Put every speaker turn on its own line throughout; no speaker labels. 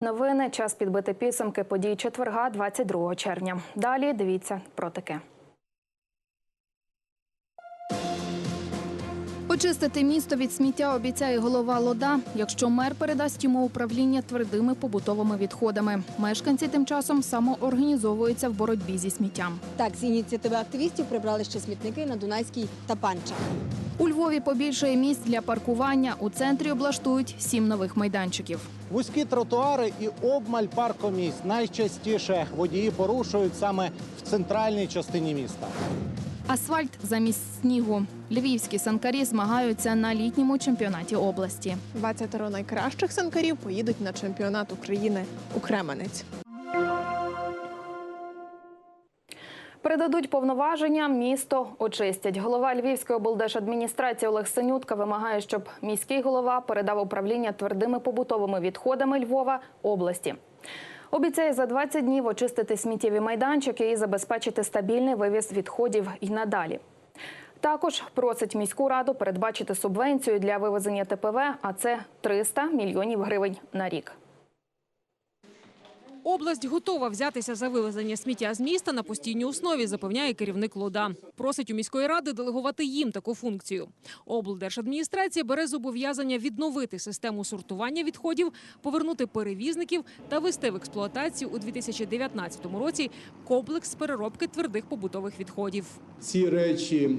Новини час підбити підсумки подій четверга, 22 червня. Далі дивіться про таке. Очистити місто від сміття обіцяє голова Лода, якщо мер передасть йому управління твердими побутовими відходами. Мешканці тим часом самоорганізовуються в боротьбі зі сміттям.
Так, з ініціативи активістів прибрали ще смітники на Дунайській та Панча.
У Львові побільшає місць для паркування. У центрі облаштують сім нових майданчиків.
Вузькі тротуари і обмаль паркомісць найчастіше водії порушують саме в центральній частині міста.
Асфальт замість снігу. Львівські санкарі змагаються на літньому чемпіонаті області.
20 найкращих санкарів поїдуть на чемпіонат України у Кременець.
Передадуть повноваження, місто очистять. Голова Львівської облдержадміністрації Олег Синютка вимагає, щоб міський голова передав управління твердими побутовими відходами Львова області. Обіцяє за 20 днів очистити сміттєві майданчики і забезпечити стабільний вивіз відходів і надалі. Також просить міську раду передбачити субвенцію для вивезення ТПВ, а це 300 мільйонів гривень на рік.
Область готова взятися за вивезення сміття з міста на постійній основі, запевняє керівник Лода. Просить у міської ради делегувати їм таку функцію. Облдержадміністрація бере зобов'язання відновити систему сортування відходів, повернути перевізників та вести в експлуатацію у 2019 році комплекс переробки твердих побутових відходів.
Ці речі,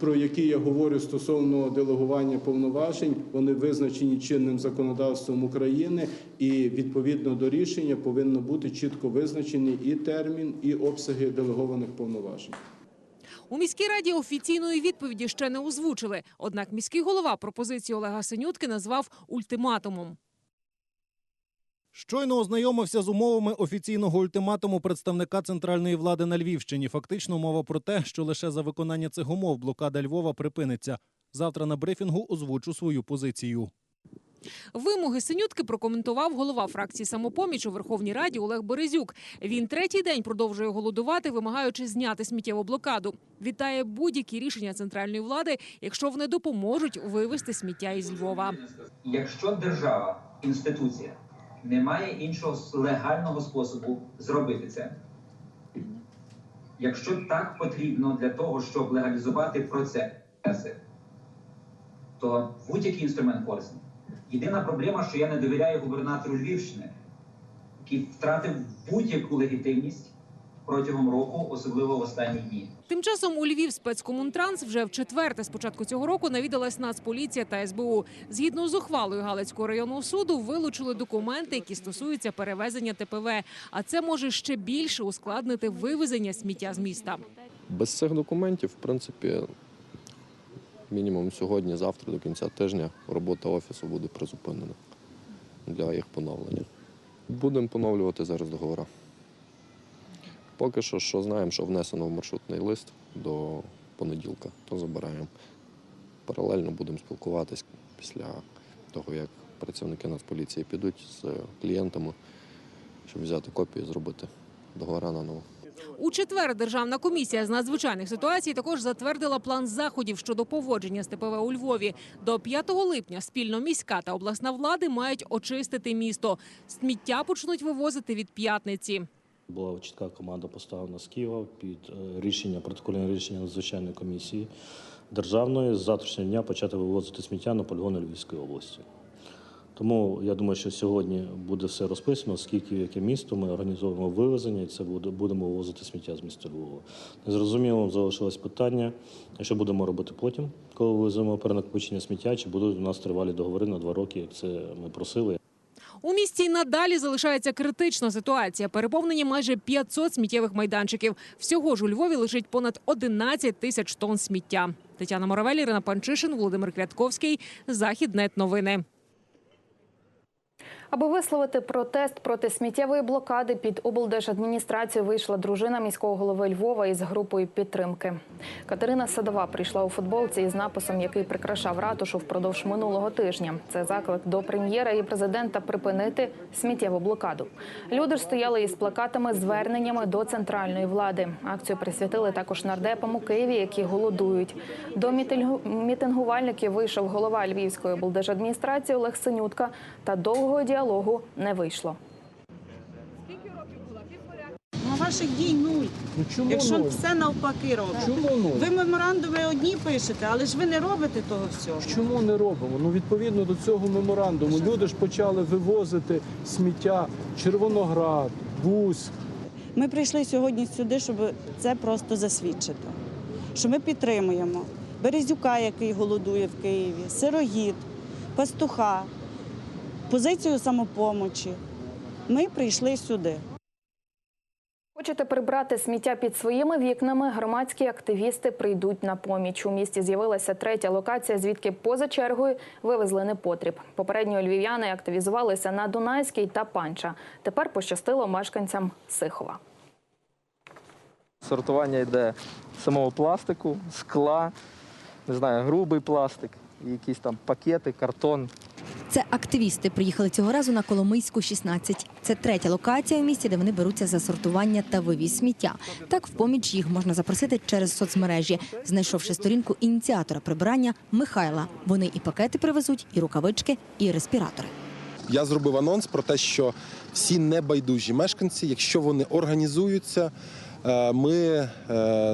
про які я говорю стосовно делегування повноважень, вони визначені чинним законодавством України, і відповідно до рішення повинно бути чітко визначений і термін, і обсяги делегованих повноважень.
У міській раді офіційної відповіді ще не озвучили. Однак міський голова пропозицію Олега Синютки назвав ультиматумом.
Щойно ознайомився з умовами офіційного ультиматуму представника центральної влади на Львівщині. Фактично мова про те, що лише за виконання цих умов блокада Львова припиниться. Завтра на брифінгу озвучу свою позицію.
Вимоги синютки прокоментував голова фракції самопоміч у Верховній Раді Олег Березюк. Він третій день продовжує голодувати, вимагаючи зняти сміттєву блокаду. Вітає будь-які рішення центральної влади, якщо вони допоможуть вивезти сміття із Львова.
Якщо держава, інституція не має іншого легального способу зробити це, якщо так потрібно для того, щоб легалізувати процеси, то будь-який інструмент корисний. Єдина проблема, що я не довіряю губернатору Львівщини, який втратив будь-яку легітимність протягом року, особливо в останні дні.
Тим часом у Львів спецкомунтранс вже в четверте з початку цього року навідалась Нацполіція та СБУ. Згідно з ухвалою Галицького районного суду вилучили документи, які стосуються перевезення ТПВ. А це може ще більше ускладнити вивезення сміття з міста.
Без цих документів, в принципі, мінімум сьогодні, завтра до кінця тижня робота офісу буде призупинена для їх поновлення. Будемо поновлювати зараз договори. Поки що, що знаємо, що внесено в маршрутний лист до понеділка, то забираємо. Паралельно будемо спілкуватись після того, як працівники Нацполіції підуть з клієнтами, щоб взяти копію і зробити договори наново.
У четвер Державна комісія з надзвичайних ситуацій також затвердила план заходів щодо поводження з ТПВ у Львові. До 5 липня спільно міська та обласна влади мають очистити місто. Сміття почнуть вивозити від п'ятниці.
Була чітка команда поставлена з Києва під е, рішення, протокольне рішення надзвичайної комісії державної з завтрашнього дня почати вивозити сміття на полігони Львівської області. Тому я думаю, що сьогодні буде все розписано, скільки яке місто ми організовуємо вивезення, і це буде будемо вивозити сміття з міста Львова. Незрозуміло залишилось питання, що будемо робити потім, коли вивеземо перенакопичення сміття, чи будуть у нас тривалі договори на два роки, як це ми просили.
У місті й надалі залишається критична ситуація. Переповнені майже 500 сміттєвих майданчиків. Всього ж у Львові лежить понад 11 тисяч тонн сміття. Тетяна Моравель, Ірина Панчишин, Володимир Квятковський. Західнет новини.
Аби висловити протест проти сміттєвої блокади під облдержадміністрацію вийшла дружина міського голови Львова із групою підтримки. Катерина Садова прийшла у футболці із написом, який прикрашав ратушу впродовж минулого тижня. Це заклик до прем'єра і президента припинити сміттєву блокаду. Люди ж стояли із плакатами зверненнями до центральної влади. Акцію присвятили також нардепам у Києві, які голодують. До мітингу- мітингувальників вийшов голова Львівської облдержадміністрації Олег Синютка, та довгого діалогу не вийшло.
ваших дій нуль.
Ну чому
Якщо
нуль?
все навпаки робите.
Чому нуль?
Ви меморандуми одні пишете, але ж ви не робите того всього.
Чому не робимо? Ну відповідно до цього меморандуму люди ж почали вивозити сміття Червоноград, Бусь.
Ми прийшли сьогодні сюди, щоб це просто засвідчити. Що ми підтримуємо Березюка, який голодує в Києві, Сирогід, Пастуха, позицію самопомочі. Ми прийшли сюди.
Хочете прибрати сміття під своїми вікнами? Громадські активісти прийдуть на поміч. У місті з'явилася третя локація, звідки поза чергою вивезли непотріб. Попередньо львів'яни активізувалися на Дунайській та Панча. Тепер пощастило мешканцям Сихова.
Сортування йде самого пластику, скла, не знаю, грубий пластик, якісь там пакети, картон.
Це активісти приїхали цього разу на Коломийську 16. Це третя локація в місті, де вони беруться за сортування та вивіз сміття. Так в поміч їх можна запросити через соцмережі, знайшовши сторінку ініціатора прибирання Михайла. Вони і пакети привезуть, і рукавички, і респіратори.
Я зробив анонс про те, що всі небайдужі мешканці, якщо вони організуються, ми е,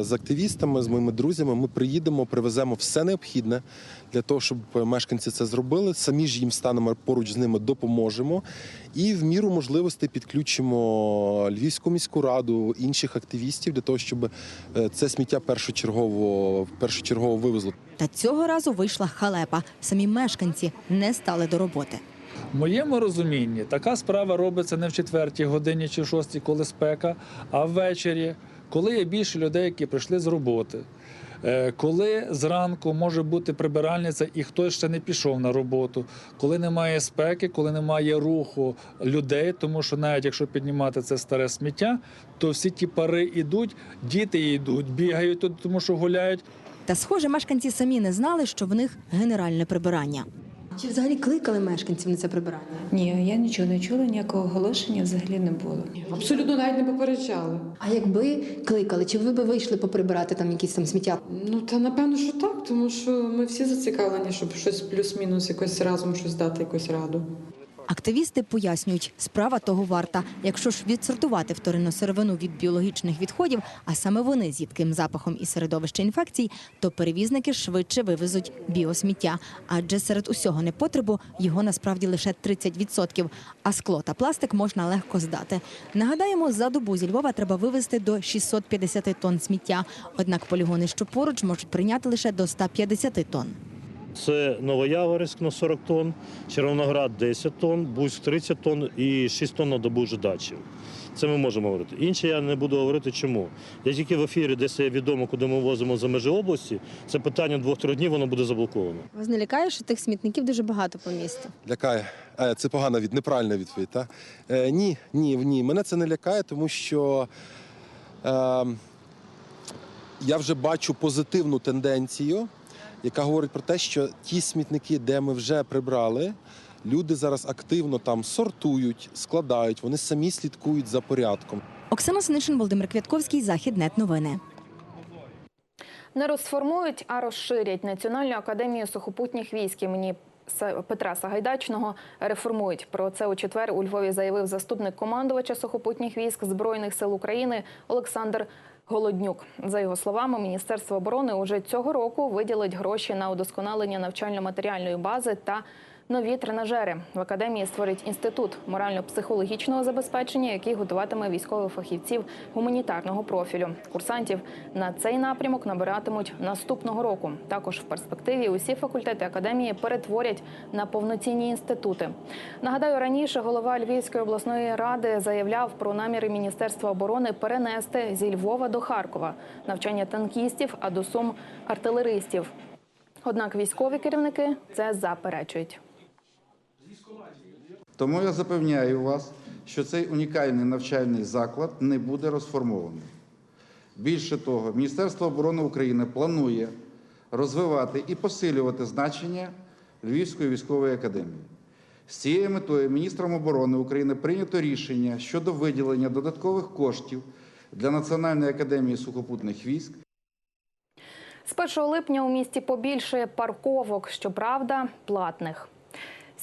з активістами, з моїми друзями, ми приїдемо, привеземо все необхідне для того, щоб мешканці це зробили. Самі ж їм станемо поруч з ними, допоможемо і в міру можливостей підключимо Львівську міську раду, інших активістів для того, щоб е, це сміття першочергово першочергово вивезло.
Та цього разу вийшла халепа. Самі мешканці не стали до роботи.
В моєму розумінні така справа робиться не в четвертій годині чи шостій, коли спека, а ввечері, коли є більше людей, які прийшли з роботи. Е, Коли зранку може бути прибиральниця і хтось ще не пішов на роботу, коли немає спеки, коли немає руху людей, тому що навіть якщо піднімати це старе сміття, то всі ті пари йдуть, діти йдуть, бігають тут, тому що гуляють.
Та, схоже, мешканці самі не знали, що в них генеральне прибирання.
Чи взагалі кликали мешканців на це прибирання?
Ні, я нічого не чула, ніякого оголошення взагалі не було. Абсолютно навіть не попереджали.
А якби кликали, чи ви би вийшли поприбирати там якісь там сміття?
Ну та напевно, що так, тому що ми всі зацікавлені, щоб щось плюс-мінус якось разом щось дати, якусь раду.
Активісти пояснюють, справа того варта. Якщо ж відсортувати вторинну сировину від біологічних відходів, а саме вони з їдким запахом і середовище інфекцій, то перевізники швидше вивезуть біосміття. Адже серед усього непотребу його насправді лише 30%, а скло та пластик можна легко здати. Нагадаємо, за добу зі Львова треба вивезти до 650 тонн сміття. Однак полігони, що поруч, можуть прийняти лише до 150 тонн.
Це Новояворівськ на 40 тонн, Червоноград 10 тонн, Буськ 30 тонн і 6 тонн на добу жидачів. Це ми можемо говорити. Інше я не буду говорити чому. Я тільки в ефірі, де це відомо, куди ми возимо за межі області, це питання двох-трьох днів, воно буде заблоковано.
Вас не лякає, що тих смітників дуже багато по місту?
Лякає. Е, Це погана від неправильна відповідь. Та? Е, ні, ні, ні. Мене це не лякає, тому що е, я вже бачу позитивну тенденцію, яка говорить про те, що ті смітники, де ми вже прибрали, люди зараз активно там сортують, складають, вони самі слідкують за порядком.
Оксана Синишин, Володимир Квятковський, Західнет новини.
Не розформують, а розширять Національну академію сухопутніх військ імені Петра Сагайдачного реформують. Про це у четвер у Львові заявив заступник командувача сухопутніх військ Збройних сил України Олександр Голоднюк. За його словами, Міністерство оборони уже цього року виділить гроші на удосконалення навчально-матеріальної бази та нові тренажери. В академії створять інститут морально-психологічного забезпечення, який готуватиме військових фахівців гуманітарного профілю. Курсантів на цей напрямок набиратимуть наступного року. Також в перспективі усі факультети академії перетворять на повноцінні інститути. Нагадаю, раніше голова Львівської обласної ради заявляв про наміри Міністерства оборони перенести зі Львова до Харкова навчання танкістів, а до Сум артилеристів. Однак військові керівники це заперечують.
Тому я запевняю вас, що цей унікальний навчальний заклад не буде розформований. Більше того, Міністерство оборони України планує розвивати і посилювати значення Львівської військової академії. З цією метою міністром оборони України прийнято рішення щодо виділення додаткових коштів для Національної академії сухопутних військ
З 1 липня у місті побільшає парковок, щоправда, платних.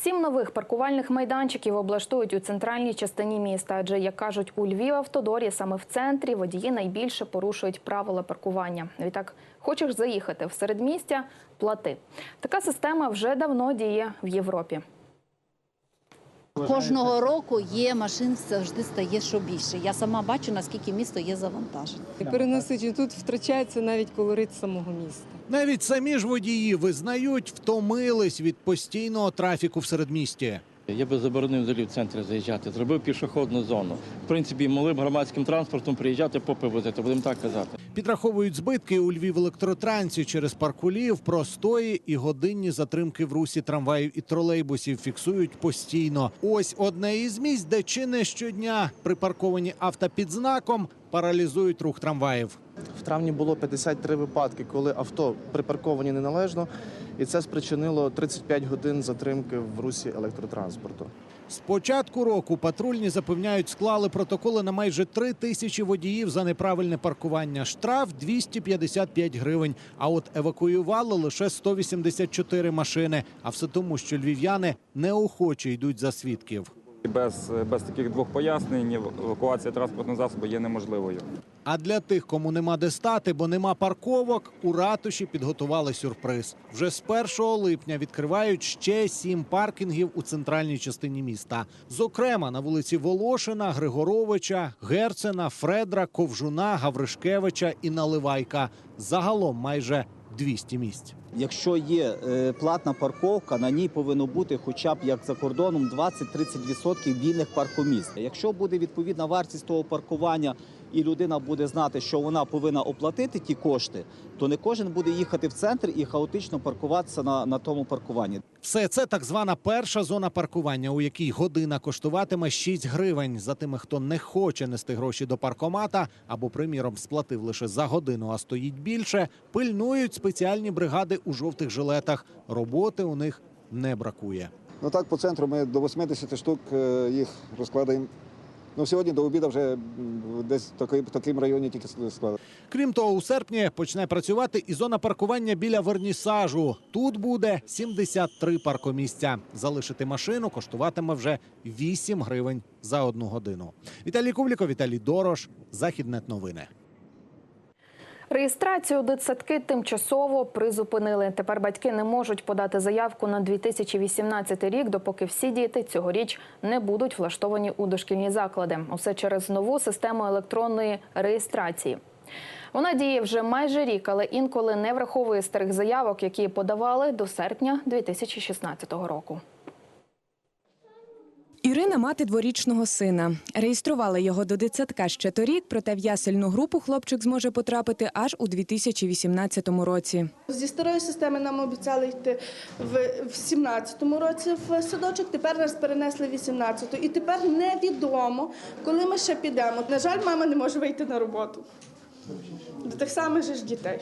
Сім нових паркувальних майданчиків облаштують у центральній частині міста. Адже, як кажуть, у Львів автодорі саме в центрі водії найбільше порушують правила паркування. Відтак, хочеш заїхати в середмістя – плати. Така система вже давно діє в Європі.
Кожного року є машин завжди стає що більше. Я сама бачу, наскільки місто є завантажене.
Переносичі тут втрачається навіть колорит самого міста.
Навіть самі ж водії визнають, втомились від постійного трафіку в середмісті.
Я би заборонив взагалі в центр заїжджати, зробив пішохідну зону. В принципі, малим громадським транспортом приїжджати, попи возити, будемо так казати.
Підраховують збитки у Львів електротрансі через паркулів, простої і годинні затримки в русі трамваїв і тролейбусів фіксують постійно. Ось одне із місць, де чи не щодня припарковані авто під знаком паралізують рух трамваїв.
В травні було 53 випадки, коли авто припарковані неналежно, і це спричинило 35 годин затримки в русі електротранспорту.
З початку року патрульні запевняють, склали протоколи на майже три тисячі водіїв за неправильне паркування. Штраф 255 гривень. А от евакуювали лише 184 машини. А все тому, що львів'яни неохоче йдуть за свідків.
Без, без таких двох пояснень евакуація транспортного засобу є неможливою.
А для тих, кому нема де стати, бо нема парковок, у ратуші підготували сюрприз. Вже з 1 липня відкривають ще сім паркінгів у центральній частині міста. Зокрема, на вулиці Волошина, Григоровича, Герцена, Фредра, Ковжуна, Гавришкевича і Наливайка. Загалом майже 200 місць.
Якщо є е, платна парковка, на ній повинно бути хоча б як за кордоном 20-30% вільних паркомісць. Якщо буде відповідна вартість того паркування, і людина буде знати, що вона повинна оплатити ті кошти, то не кожен буде їхати в центр і хаотично паркуватися на, на тому паркуванні.
Все це так звана перша зона паркування, у якій година коштуватиме 6 гривень. За тими, хто не хоче нести гроші до паркомата або, приміром, сплатив лише за годину, а стоїть більше, пильнують спеціальні бригади у жовтих жилетах. Роботи у них не бракує.
Ну так, по центру ми до 80 штук е, їх розкладаємо. Ну, сьогодні до обіду вже десь в таким районі тільки склали.
Крім того, у серпні почне працювати і зона паркування біля вернісажу. Тут буде 73 паркомісця. Залишити машину коштуватиме вже 8 гривень за одну годину. Віталій Кувліков, Віталій Дорош, Західнет новини.
Реєстрацію дитсадки тимчасово призупинили. Тепер батьки не можуть подати заявку на 2018 рік, допоки всі діти цьогоріч не будуть влаштовані у дошкільні заклади. Усе через нову систему електронної реєстрації. Вона діє вже майже рік, але інколи не враховує старих заявок, які подавали до серпня 2016 року.
Ірина мати дворічного сина. Реєструвала його до дитсадка ще торік, проте в ясельну групу хлопчик зможе потрапити аж у 2018 році.
Зі старої системи нам обіцяли йти в, в 17-му році в садочок, тепер нас перенесли в 18-ту. І тепер невідомо, коли ми ще підемо. На жаль, мама не може вийти на роботу. До тих самих же ж дітей.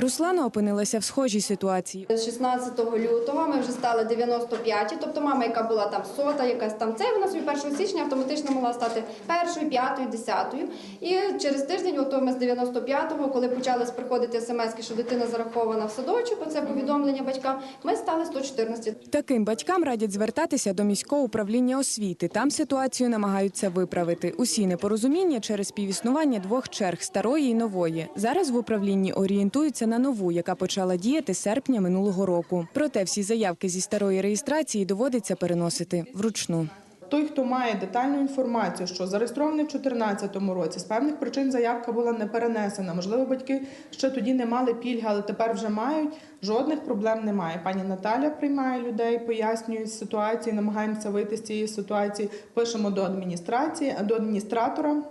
Руслана опинилася в схожій ситуації.
З 16 лютого ми вже стали 95, тобто мама, яка була там сота, якась там це, вона собі 1 січня автоматично могла стати першою, п'ятою, десятою. І через тиждень, ото ми з 95-го, коли почали приходити смс, що дитина зарахована в садочок, оце повідомлення батькам, ми стали 114.
Таким батькам радять звертатися до міського управління освіти. Там ситуацію намагаються виправити. Усі непорозуміння через співіснування двох черг старої і нової. Зараз в управлінні орієнтуються на нову, яка почала діяти серпня минулого року. Проте всі заявки зі старої реєстрації доводиться переносити вручну.
Той, хто має детальну інформацію, що зареєстрований в 2014 році, з певних причин заявка була не перенесена. Можливо, батьки ще тоді не мали пільги, але тепер вже мають. Жодних проблем немає. Пані Наталя приймає людей, пояснює ситуацію, намагаємося вийти з цієї ситуації. Пишемо до адміністрації, до адміністратора.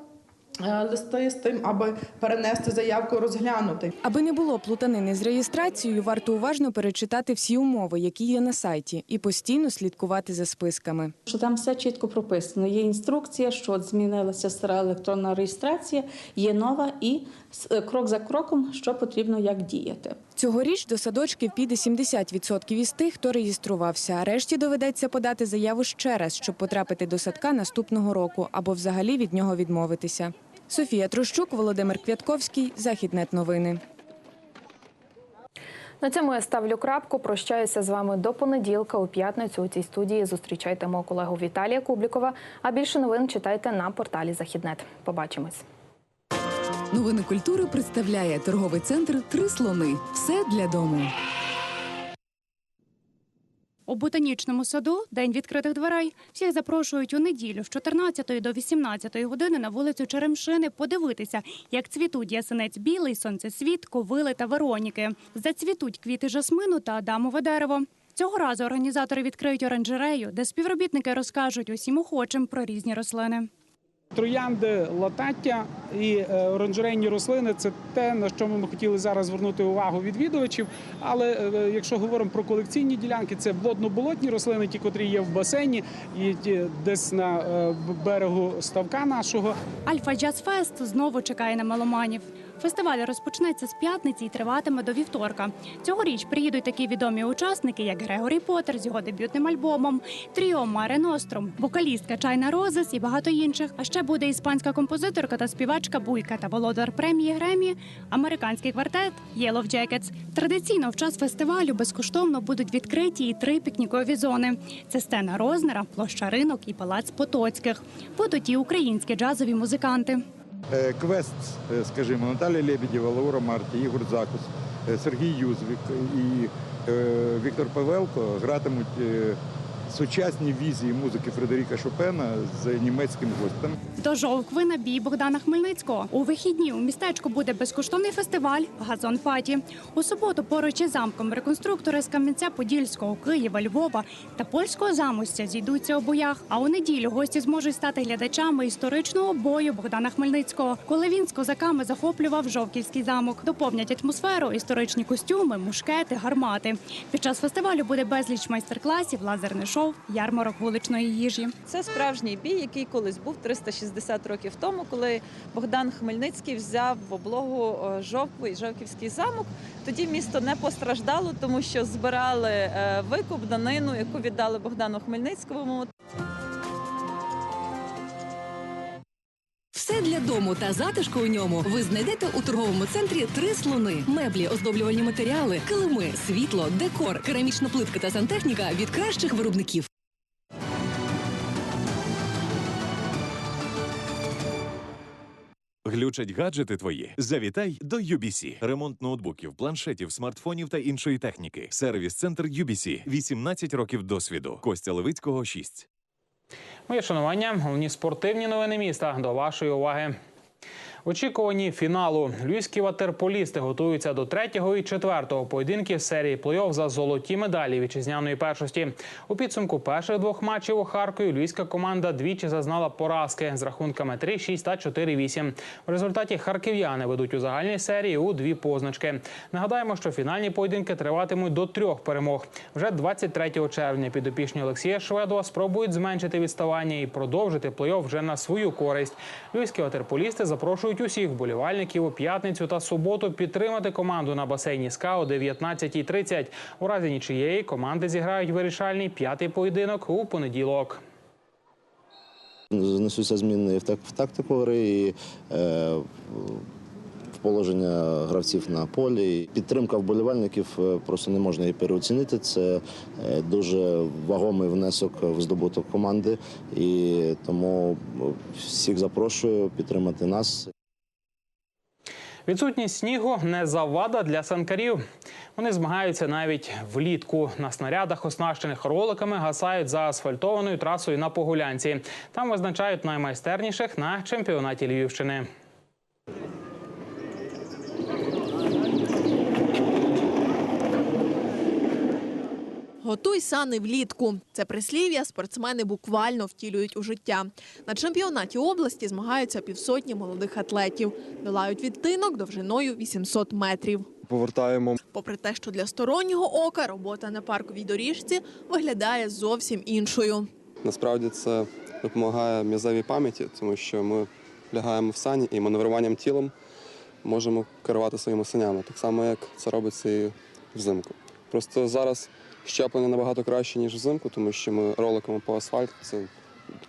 Е, Листи з тим, аби перенести заявку, розглянути.
Аби не було плутанини з реєстрацією, варто уважно перечитати всі умови, які є на сайті, і постійно слідкувати за списками.
Що там все чітко прописано. Є інструкція, що от змінилася стара електронна реєстрація, є нова і крок за кроком, що потрібно як діяти.
Цьогоріч до садочків піде 70% із тих, хто реєструвався. А решті доведеться подати заяву ще раз, щоб потрапити до садка наступного року або взагалі від нього відмовитися. Софія Трощук, Володимир Квятковський, Західнет новини.
На цьому я ставлю крапку. Прощаюся з вами до понеділка. У п'ятницю у цій студії зустрічайте мого колегу Віталія Кублікова. А більше новин читайте на порталі Західнет. Побачимось.
Новини культури представляє торговий центр Три слони. Все для дому.
У ботанічному саду день відкритих дверей. Всіх запрошують у неділю з 14 до 18 години на вулицю Черемшини подивитися, як цвітуть ясенець білий, сонцесвіт, ковили та вероніки. Зацвітуть квіти жасмину та адамове дерево. Цього разу організатори відкриють оранжерею, де співробітники розкажуть усім охочим про різні рослини.
Троянди, латаття і е, оранжерейні рослини це те, на що ми хотіли зараз звернути увагу відвідувачів. Але е, якщо говоримо про колекційні ділянки, це водно-болотні рослини, ті, котрі є в басейні, і ті десь на е, берегу ставка нашого.
Альфа Джаз Фест знову чекає на меломанів. Фестиваль розпочнеться з п'ятниці і триватиме до вівторка. Цьогоріч приїдуть такі відомі учасники, як Грегорі Поттер з його дебютним альбомом, Тріо Маре Ностром, вокалістка Чайна Розес і багато інших. А ще буде іспанська композиторка та співачка Буйка та володар премії Гремі, американський квартет Yellow Jackets. Традиційно в час фестивалю безкоштовно будуть відкриті і три пікнікові зони: це сцена Рознера, площа ринок і палац Потоцьких. Будуть і українські джазові музиканти.
Е, Квест, е, скажімо, Наталія Лебедєва, Лаура Марті, Ігор Закус, е, Сергій Юзвік і Віктор Павелко гратимуть сучасні візії музики Фредеріка Шопена з німецьким гостем.
До жовкви на бій Богдана Хмельницького. У вихідні у містечку буде безкоштовний фестиваль Газон Паті. У суботу поруч із замком реконструктори з Кам'янця-Подільського, Києва, Львова та польського замостя зійдуться у боях. А у неділю гості зможуть стати глядачами історичного бою Богдана Хмельницького, коли він з козаками захоплював Жовківський замок. Доповнять атмосферу історичні костюми, мушкети, гармати. Під час фестивалю буде безліч майстер-класів, лазерне шоу, ярмарок вуличної їжі.
Це справжній бій, який колись був 360 років тому, коли Богдан Хмельницький взяв в облогу е, Жовкву і Жовківський замок. Тоді місто не постраждало, тому що збирали е, викуп, данину, яку віддали Богдану Хмельницькому.
Все для дому та затишку у ньому ви знайдете у торговому центрі три слони: меблі, оздоблювальні матеріали, килими, світло, декор, керамічна плитка та сантехніка від кращих виробників.
Глючать гаджети твої? Завітай до UBC. Ремонт ноутбуків, планшетів, смартфонів та іншої техніки. Сервіс-центр UBC. 18 років досвіду. Костя Левицького, 6.
Моє шанування. Головні спортивні новини міста. До вашої уваги. Очікувані фіналу. Львівські ватерполісти готуються до третього і четвертого поєдинків серії плей-офф за золоті медалі вітчизняної першості. У підсумку перших двох матчів у Харкові львівська команда двічі зазнала поразки з рахунками 3-6 та 4-8. В результаті харків'яни ведуть у загальній серії у дві позначки. Нагадаємо, що фінальні поєдинки триватимуть до трьох перемог. Вже 23 червня підопічні Олексія Шведова спробують зменшити відставання і продовжити плей-офф вже на свою користь. Львівські ватерполісти запрошують усіх вболівальників у п'ятницю та суботу підтримати команду на басейні СКА о 19.30. У разі нічиєї команди зіграють вирішальний п'ятий поєдинок у понеділок.
Внесуться зміни в так- тактику гри і е, в положення гравців на полі. Підтримка вболівальників е, просто не можна її переоцінити. Це е, дуже вагомий внесок в здобуток команди, і тому всіх запрошую підтримати нас.
Відсутність снігу не завада для санкарів. Вони змагаються навіть влітку. На снарядах, оснащених роликами, гасають за асфальтованою трасою на Погулянці. Там визначають наймайстерніших на чемпіонаті Львівщини.
Готуй сани влітку. Це прислів'я спортсмени буквально втілюють у життя. На чемпіонаті області змагаються півсотні молодих атлетів. Долають відтинок довжиною 800 метрів.
Повертаємо
Попри те, що для стороннього ока робота на парковій доріжці виглядає зовсім іншою.
Насправді це допомагає м'язевій пам'яті, тому що ми лягаємо в сані і маневруванням тілом можемо керувати своїми санями, так само як це робиться і взимку. Просто зараз щеплення набагато краще, ніж взимку, тому що ми роликами по асфальту, це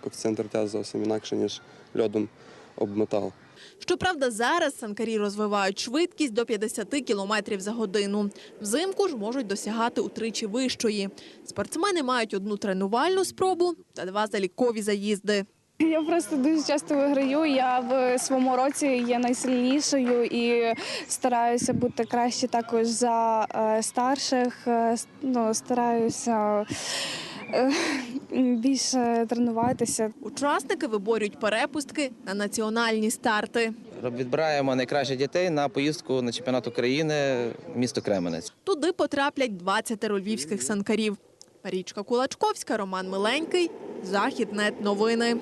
коефіцієнт ртя зовсім інакше, ніж льодом об метал.
Щоправда, зараз санкарі розвивають швидкість до 50 км за годину. Взимку ж можуть досягати утричі вищої. Спортсмени мають одну тренувальну спробу та два залікові заїзди.
Я просто дуже часто виграю. Я в своєму році є найсильнішою і стараюся бути краще також за е, старших. Е, Ну, стараюся е, більше тренуватися.
Учасники виборюють перепустки на національні старти.
Відбираємо найкращих дітей на поїздку на чемпіонат України місто Кременець.
Туди потраплять 20 львівських санкарів. Марічка Кулачковська, Роман Миленький, Західнет новини.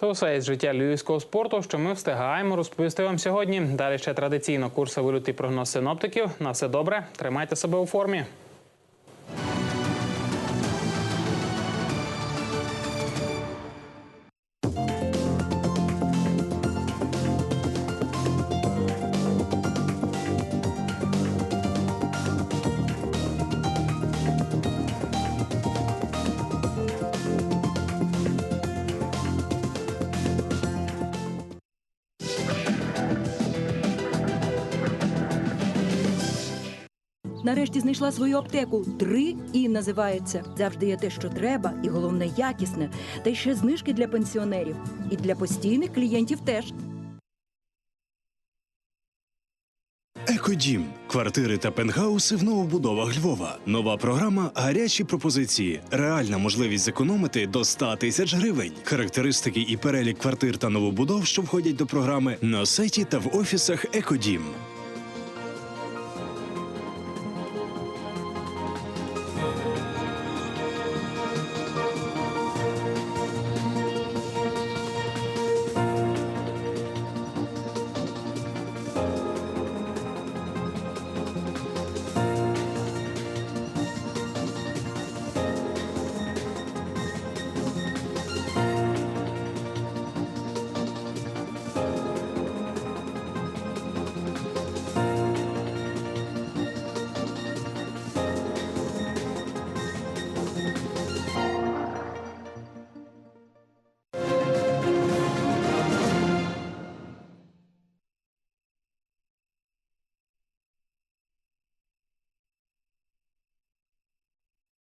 Це усе із життя львівського спорту, що ми встигаємо розповісти вам сьогодні. Далі ще традиційно курси лютий прогноз синоптиків. На все добре. Тримайте себе у формі.
Нарешті знайшла свою аптеку. Три і називається. Завжди є те, що треба, і головне якісне. Та й ще знижки для пенсіонерів. І для постійних клієнтів теж.
Екодім. Квартири та пентхауси в новобудовах Львова. Нова програма Гарячі пропозиції. Реальна можливість зекономити до 100 тисяч гривень. Характеристики і перелік квартир та новобудов, що входять до програми на сайті та в офісах Екодім.